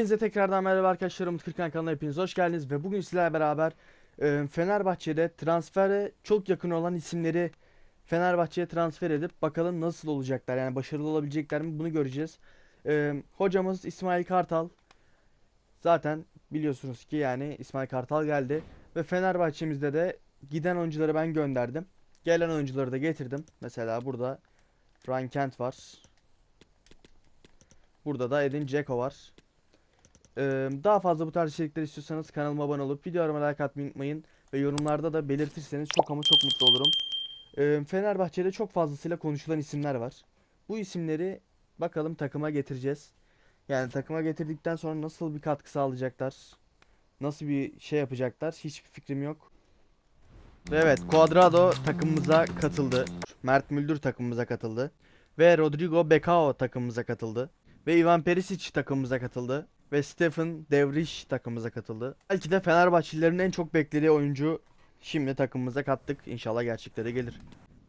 Hepinize tekrardan merhaba arkadaşlarım. Kırkan kanalına hepiniz hoş geldiniz ve bugün sizlerle beraber e, Fenerbahçe'de transfere çok yakın olan isimleri Fenerbahçe'ye transfer edip bakalım nasıl olacaklar yani başarılı olabilecekler mi bunu göreceğiz. E, hocamız İsmail Kartal zaten biliyorsunuz ki yani İsmail Kartal geldi ve Fenerbahçe'mizde de giden oyuncuları ben gönderdim. Gelen oyuncuları da getirdim. Mesela burada Ryan Kent var. Burada da Edin Dzeko var. Daha fazla bu tarz içerikler istiyorsanız kanalıma abone olup videolarıma like atmayı unutmayın. Ve yorumlarda da belirtirseniz çok ama çok mutlu olurum. Fenerbahçe'de çok fazlasıyla konuşulan isimler var. Bu isimleri bakalım takıma getireceğiz. Yani takıma getirdikten sonra nasıl bir katkı sağlayacaklar? Nasıl bir şey yapacaklar? Hiçbir fikrim yok. Ve Evet, Cuadrado takımımıza katıldı. Mert Müldür takımımıza katıldı. Ve Rodrigo Becao takımımıza katıldı. Ve Ivan Perisic takımımıza katıldı. Ve Stephen Devrish takımımıza katıldı. Belki de Fenerbahçelilerin en çok beklediği oyuncu şimdi takımımıza kattık. İnşallah gerçekleri gelir.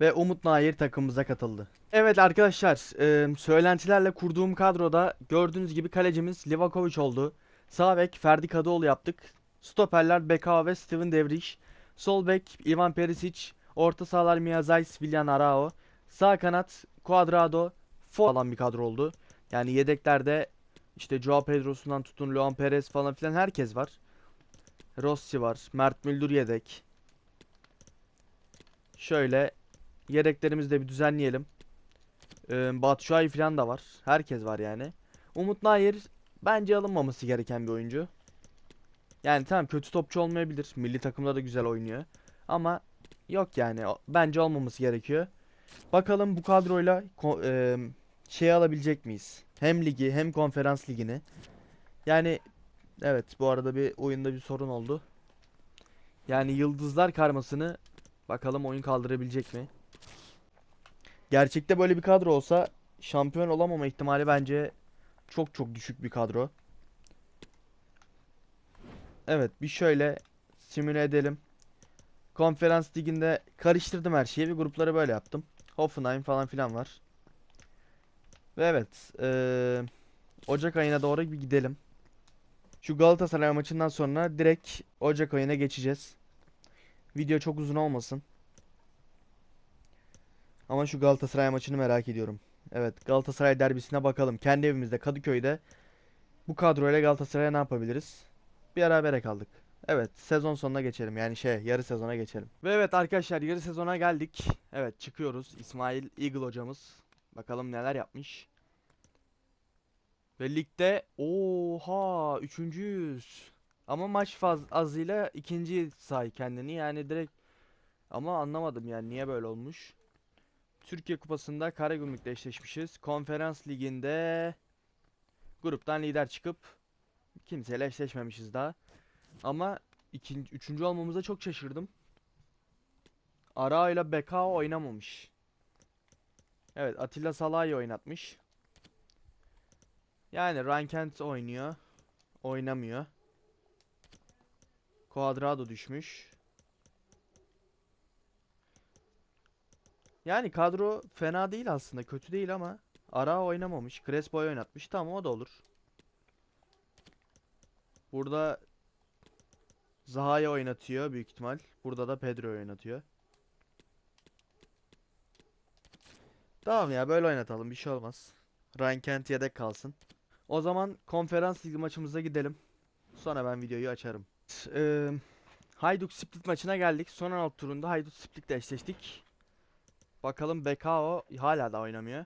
Ve Umut Nayir takımımıza katıldı. Evet arkadaşlar, e, söylentilerle kurduğum kadroda gördüğünüz gibi kalecimiz Livakovic oldu. Sağ bek Ferdi Kadıoğlu yaptık. Stoperler Becao ve Steven Devrish. Sol bek Ivan Perisic. Orta sahalar Mia Zayt, Willian Arao. Sağ kanat Cuadrado. Falan bir kadro oldu. Yani yedeklerde işte Joao Pedro'sundan tutun Luan Perez falan filan herkes var. Rossi var. Mert Müldür yedek. Şöyle yedeklerimizi de bir düzenleyelim. Ee, Batshuayi falan da var. Herkes var yani. Umut Nayir bence alınmaması gereken bir oyuncu. Yani tamam kötü topçu olmayabilir. Milli takımda da güzel oynuyor. Ama yok yani. Bence olmaması gerekiyor. Bakalım bu kadroyla e, şey alabilecek miyiz? Hem ligi hem konferans ligini. Yani evet bu arada bir oyunda bir sorun oldu. Yani yıldızlar karmasını bakalım oyun kaldırabilecek mi? Gerçekte böyle bir kadro olsa şampiyon olamama ihtimali bence çok çok düşük bir kadro. Evet bir şöyle simüle edelim. Konferans liginde karıştırdım her şeyi. Bir grupları böyle yaptım. Hoffenheim falan filan var. Ve evet. eee, Ocak ayına doğru bir gidelim. Şu Galatasaray maçından sonra direkt Ocak ayına geçeceğiz. Video çok uzun olmasın. Ama şu Galatasaray maçını merak ediyorum. Evet Galatasaray derbisine bakalım. Kendi evimizde Kadıköy'de bu kadroyla Galatasaray'a ne yapabiliriz? Bir berabere kaldık. Evet sezon sonuna geçelim. Yani şey yarı sezona geçelim. Ve evet arkadaşlar yarı sezona geldik. Evet çıkıyoruz. İsmail Eagle hocamız. Bakalım neler yapmış. Ve ligde oha üçüncüyüz. Ama maç faz azıyla ikinci say kendini. Yani direkt ama anlamadım yani niye böyle olmuş. Türkiye Kupası'nda Karagümrük'le eşleşmişiz. Konferans Ligi'nde gruptan lider çıkıp kimseyle eşleşmemişiz daha. Ama ikinci, üçüncü olmamıza çok şaşırdım. Ara ile Bekao oynamamış. Evet Atilla Salah'ı oynatmış. Yani Rankent oynuyor. Oynamıyor. Cuadrado düşmüş. Yani kadro fena değil aslında. Kötü değil ama Ara oynamamış. Crespo'yu oynatmış. Tamam o da olur. Burada Zaha'yı oynatıyor büyük ihtimal. Burada da Pedro'yu oynatıyor. Tamam ya böyle oynatalım bir şey olmaz. Ryan Kent yedek kalsın. O zaman konferans ligi maçımıza gidelim. Sonra ben videoyu açarım. Eee Hajduk Split maçına geldik. Son 16 turunda Hajduk Split'le eşleştik. Bakalım Bekao hala da oynamıyor.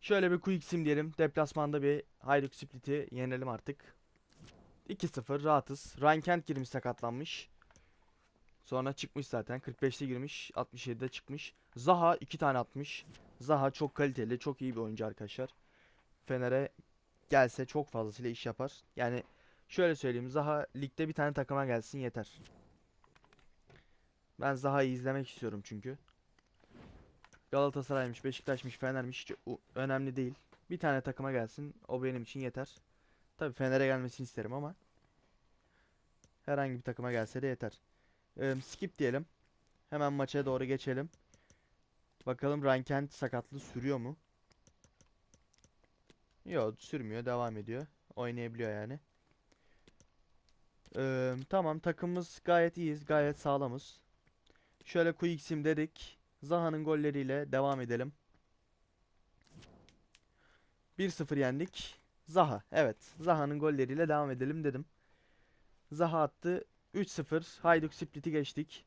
Şöyle bir quick sim diyelim. Deplasmanda bir Hajduk Split'i yenelim artık. 2-0 rahatız. Ryan Kent girmiş sakatlanmış. Sonra çıkmış zaten. 45'te girmiş. 67'de çıkmış. Zaha 2 tane atmış. Zaha çok kaliteli, çok iyi bir oyuncu arkadaşlar. Fener'e gelse çok fazlasıyla iş yapar. Yani şöyle söyleyeyim. Zaha ligde bir tane takıma gelsin yeter. Ben Zaha'yı izlemek istiyorum çünkü. Galatasaray'mış, Beşiktaş'mış, Fener'miş hiç önemli değil. Bir tane takıma gelsin. O benim için yeter. Tabii Fener'e gelmesini isterim ama herhangi bir takıma gelse de yeter. Ee, skip diyelim. Hemen maça doğru geçelim. Bakalım Rankent sakatlığı sürüyor mu? Yok sürmüyor devam ediyor. Oynayabiliyor yani. Ee, tamam takımımız gayet iyiyiz. Gayet sağlamız. Şöyle Quicksim dedik. Zaha'nın golleriyle devam edelim. 1-0 yendik. Zaha. Evet. Zaha'nın golleriyle devam edelim dedim. Zaha attı. 3-0. Hayduk Split'i geçtik.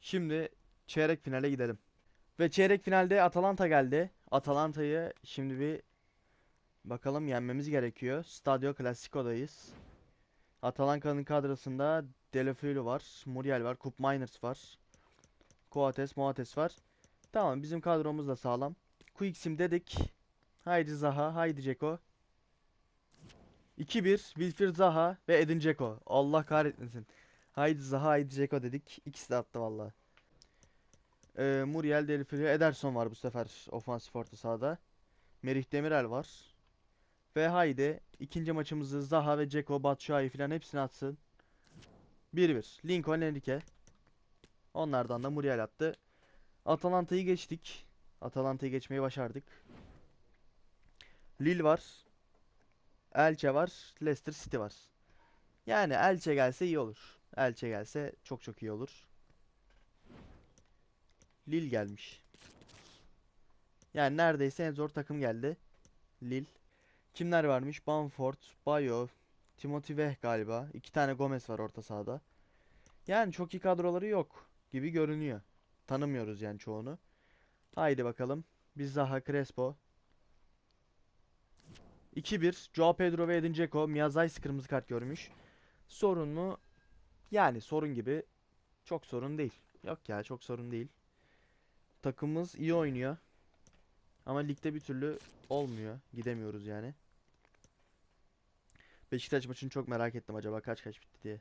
Şimdi çeyrek finale gidelim. Ve çeyrek finalde Atalanta geldi. Atalanta'yı şimdi bir bakalım yenmemiz gerekiyor. Stadio Classico'dayız. Atalanta'nın kadrosunda Deulofeu var, Muriel var, Kup Miners var. Coates, Moates var. Tamam bizim kadromuz da sağlam. Quicksim dedik. Haydi Zaha, haydi Ceko. 2-1 Wilfried Zaha ve Edin Dzeko. Allah kahretmesin. Haydi Zaha, haydi Dzeko dedik. İkisi de attı vallahi. Ee, Muriel, Deulofeu, Ederson var bu sefer ofansif orta sahada. Merih Demirel var. Ve haydi ikinci maçımızı Zaha ve Dzeko, Batshuayi falan hepsini atsın. 1-1. Lincoln Enrique. Onlardan da Muriel attı. Atalanta'yı geçtik. Atalanta'yı geçmeyi başardık. Lille var. Elche var. Leicester City var. Yani Elche gelse iyi olur. Elche gelse çok çok iyi olur. Lille gelmiş. Yani neredeyse en zor takım geldi. Lille. Kimler varmış? Bamford, Bayo, Timothy Weh galiba. İki tane Gomez var orta sahada. Yani çok iyi kadroları yok gibi görünüyor. Tanımıyoruz yani çoğunu. Haydi bakalım. Biz Zaha Crespo. 2-1. Joao Pedro ve Edin Dzeko. Miyazais kırmızı kart görmüş. Sorun mu? Yani sorun gibi. Çok sorun değil. Yok ya çok sorun değil. Takımımız iyi oynuyor. Ama ligde bir türlü olmuyor. Gidemiyoruz yani. Beşiktaş maçını çok merak ettim acaba kaç kaç bitti diye.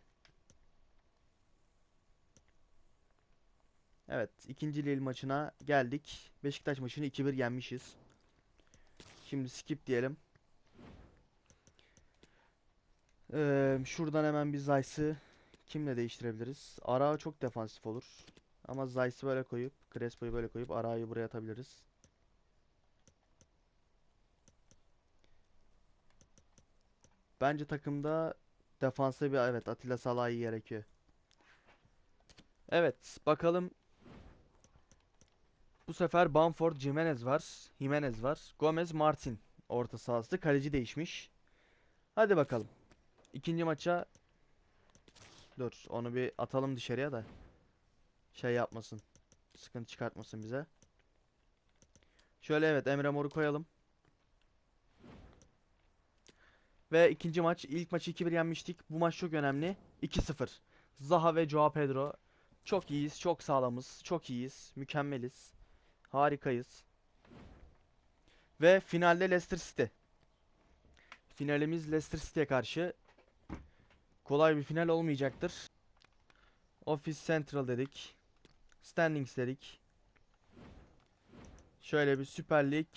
Evet, ikinci Lille maçına geldik. Beşiktaş maçını 2-1 yenmişiz. Şimdi skip diyelim. Ee, şuradan hemen bir Zayt'sı kimle değiştirebiliriz? Ara çok defansif olur. Ama Zayt'sı böyle koyup, Crespo'yu böyle koyup Ara'yı buraya atabiliriz. Bence takımda defansa bir evet Atilla Salah'ı gerekiyor. Evet bakalım. Bu sefer Bamford, Jimenez var. Jimenez var. Gomez, Martin. Orta sahası. Kaleci değişmiş. Hadi bakalım. İkinci maça Dur onu bir atalım dışarıya da şey yapmasın. Sıkıntı çıkartmasın bize. Şöyle evet Emre Mor'u koyalım. Ve ikinci maç. ilk maçı 2-1 yenmiştik. Bu maç çok önemli. 2-0. Zaha ve Joao Pedro. Çok iyiyiz. Çok sağlamız. Çok iyiyiz. Mükemmeliz. Harikayız. Ve finalde Leicester City. Finalimiz Leicester City'ye karşı. Kolay bir final olmayacaktır. Office Central dedik. Standings dedik. Şöyle bir Süper Lig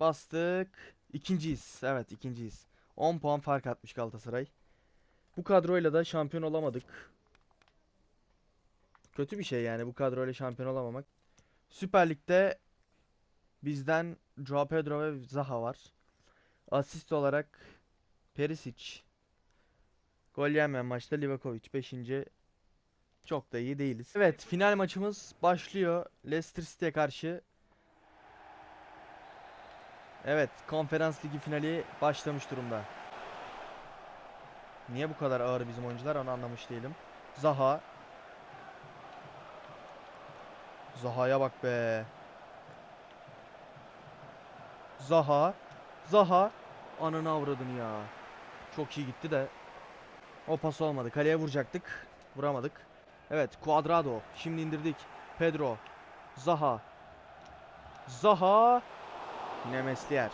bastık. İkinciyiz. Evet ikinciyiz. 10 puan fark atmış Galatasaray. Bu kadroyla da şampiyon olamadık. Kötü bir şey yani bu kadroyla şampiyon olamamak. Süper Lig'de bizden Joao Pedro ve Zaha var. Asist olarak Perisic. Gol yemeyen maçta Livakovic 5. Çok da iyi değiliz. Evet final maçımız başlıyor. Leicester City'ye karşı. Evet, konferans ligi finali başlamış durumda. Niye bu kadar ağır bizim oyuncular onu anlamış değilim. Zaha. Zaha'ya bak be. Zaha. Zaha. Ananı avradın ya. Çok iyi gitti de. O pas olmadı. Kaleye vuracaktık. Vuramadık. Evet, Cuadrado. Şimdi indirdik. Pedro. Zaha. Zaha. Yine Meslier.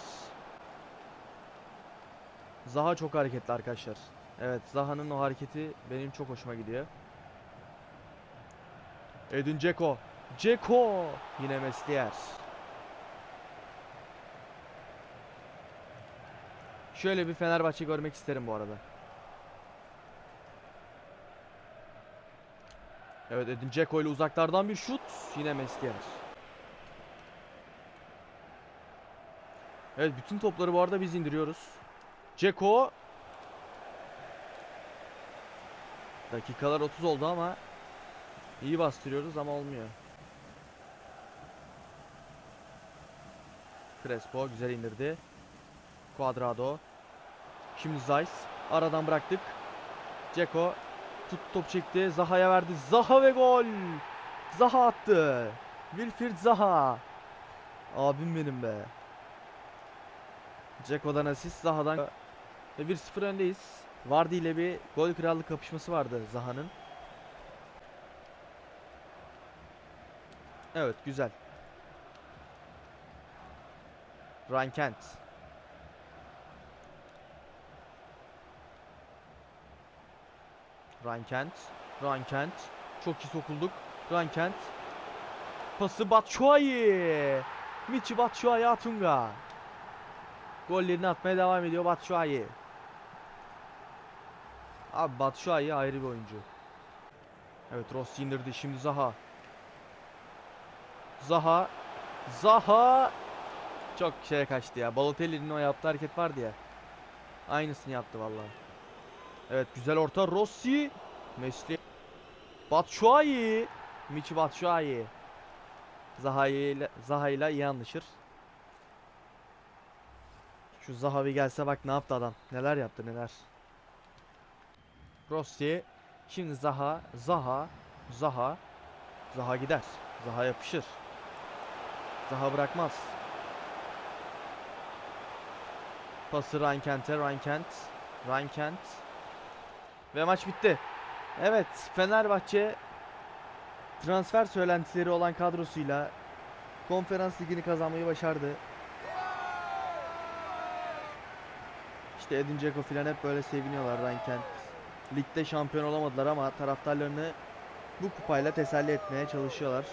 Zaha çok hareketli arkadaşlar. Evet Zaha'nın o hareketi benim çok hoşuma gidiyor. Edin Dzeko. Dzeko. Yine Meslier. Şöyle bir Fenerbahçe görmek isterim bu arada. Evet Edin Dzeko ile uzaklardan bir şut. Yine Meslier. Evet bütün topları bu arada biz indiriyoruz. Ceko. Dakikalar 30 oldu ama iyi bastırıyoruz ama olmuyor. Crespo güzel indirdi. Cuadrado. Şimdi Zeiss. Aradan bıraktık. Ceko tut top çekti. Zaha'ya verdi. Zaha ve gol. Zaha attı. Wilfried Zaha. Abim benim be. Ceko'dan asist, Zaha'dan ve 1-0 öndeyiz. Vardy ile bir gol krallık kapışması vardı Zaha'nın. Evet, güzel. Ryan Kent. Ryan Kent. Ryan Kent. Çok iyi sokulduk. Ryan Kent. Pası Batshuayi. Michi Batshuayi Atunga. Gollerini atmaya devam ediyor Batshuayi. Abi Batshuayi ayrı bir oyuncu. Evet Rossi indirdi şimdi Zaha. Zaha. Zaha. Çok şeye kaçtı ya. Balotelli'nin o yaptığı hareket vardı ya. Aynısını yaptı vallahi. Evet güzel orta Rossi. Mesli. Batshuayi. Michi Batshuayi. Zaha ile Zaha ile iyi anlaşır. Şu Zaha bir gelse bak ne yaptı adam. Neler yaptı neler. Rossi. Şimdi Zaha. Zaha. Zaha. Zaha gider. Zaha yapışır. Zaha bırakmaz. Pası Ryan Kent'e. Ryan Kent. Ryan Kent. Ve maç bitti. Evet Fenerbahçe transfer söylentileri olan kadrosuyla konferans ligini kazanmayı başardı. İşte Edin Dzeko filan hep böyle seviniyorlar Ryan Kent. Ligde şampiyon olamadılar ama taraftarlarını bu kupayla teselli etmeye çalışıyorlar.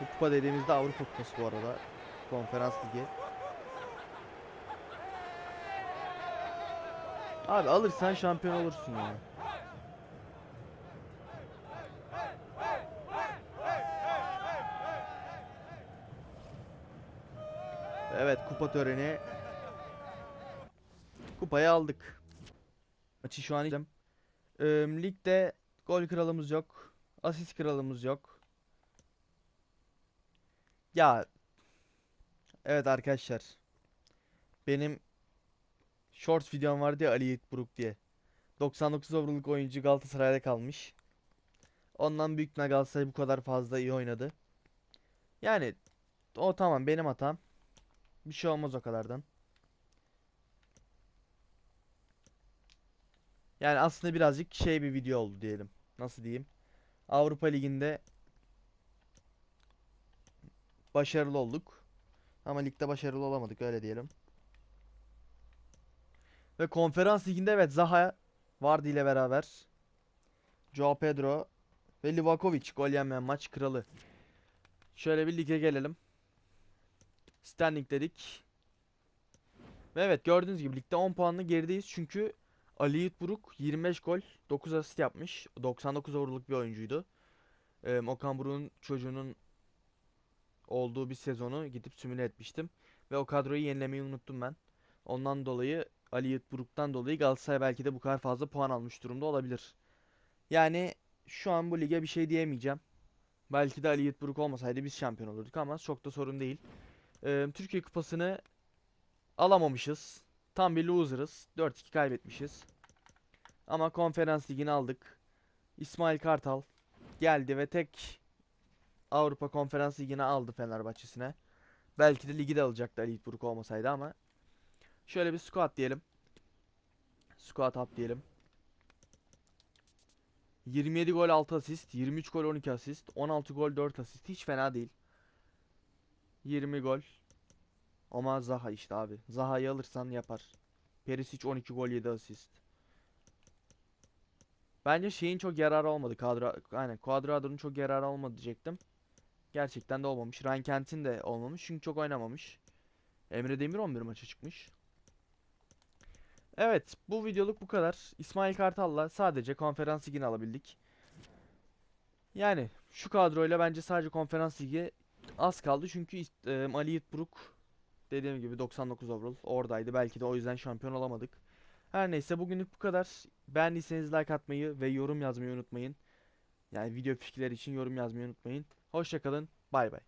Bu kupa dediğimizde Avrupa Kupası bu arada. Konferans Ligi. Abi alırsan şampiyon olursun ya. Evet kupa töreni. Kupayı aldık. Maçı şu an izledim. Ee, ligde gol kralımız yok. Asist kralımız yok. Ya Evet arkadaşlar. Benim short videom vardı ya Ali Yiğit Buruk diye. 99 overall'lık oyuncu Galatasaray'da kalmış. Ondan büyük ihtimal Galatasaray bu kadar fazla iyi oynadı. Yani o tamam benim hatam. Bir şey olmaz o kadardan. Yani aslında birazcık şey bir video oldu diyelim. Nasıl diyeyim? Avrupa Ligi'nde başarılı olduk. Ama ligde başarılı olamadık öyle diyelim. Ve konferans liginde evet Zaha vardı ile beraber. Joao Pedro ve Livakovic gol yemeyen maç kralı. Şöyle bir lige gelelim. Standing dedik. Ve evet gördüğünüz gibi ligde 10 puanlı gerideyiz çünkü Ali Yiğit Buruk 25 gol 9 asist yapmış. 99 overall'lık bir oyuncuydu. Ee, Okan Buruk'un çocuğunun olduğu bir sezonu gidip simüle etmiştim. Ve o kadroyu yenilemeyi unuttum ben. Ondan dolayı Ali Yiğit Buruk'tan dolayı Galatasaray belki de bu kadar fazla puan almış durumda olabilir. Yani şu an bu lige bir şey diyemeyeceğim. Belki de Ali Yiğit Buruk olmasaydı biz şampiyon olurduk ama çok da sorun değil. Ee, Türkiye Kupası'nı alamamışız. Tam bir loser'ız. 4-2 kaybetmişiz. Ama konferans ligini aldık. İsmail Kartal geldi ve tek Avrupa Konferans Ligi'ni aldı Fenerbahçe'sine. Belki de ligi de alacaktı Ali Buruk olmasaydı ama. Şöyle bir squat diyelim. Squat up diyelim. 27 gol 6 asist, 23 gol 12 asist, 16 gol 4 asist. Hiç fena değil. 20 gol. Ama Zaha işte abi. Zaha'yı alırsan yapar. Perisic 12 gol 7 asist. Bence şeyin çok yararı olmadı. Kadro, aynen Cuadrado'nun çok yararı olmadı diyecektim. Gerçekten de olmamış. Ryan Kent'in de olmamış çünkü çok oynamamış. Emre Demir 11 maça çıkmış. Evet, bu videoluk bu kadar. İsmail Kartal'la sadece konferans ligini alabildik. Yani şu kadroyla bence sadece konferans ligi az kaldı çünkü e, Ali Yiğit Buruk Dediğim gibi 99 overall oradaydı. Belki de o yüzden şampiyon olamadık. Her neyse bugünlük bu kadar. Beğendiyseniz like atmayı ve yorum yazmayı unutmayın. Yani video fikirleri için yorum yazmayı unutmayın. Hoşçakalın. Bay bay.